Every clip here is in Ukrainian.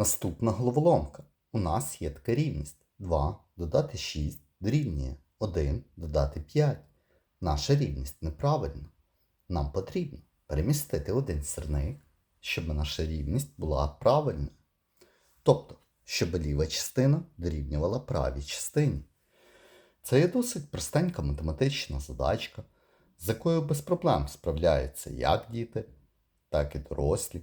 Наступна головоломка. У нас є така рівність 2 додати 6 дорівнює 1 додати 5. Наша рівність неправильна. Нам потрібно перемістити один сірник, щоб наша рівність була правильною. Тобто, щоб ліва частина дорівнювала правій частині. Це є досить простенька математична задачка, з якою без проблем справляються як діти, так і дорослі.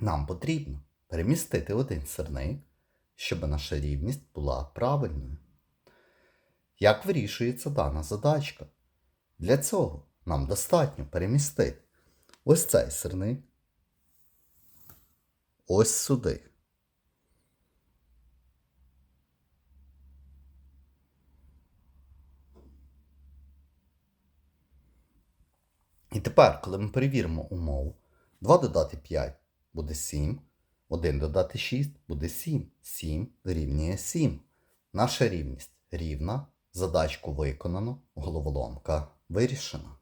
Нам потрібно перемістити один сирник, щоб наша рівність була правильною. Як вирішується дана задачка? Для цього нам достатньо перемістити ось цей сирник ось сюди. І тепер, коли ми перевіримо умову, 2 додати 5 буде 7, 1 додати 6 буде 7. 7 дорівнює 7. Наша рівність рівна, задачку виконано, головоломка вирішена.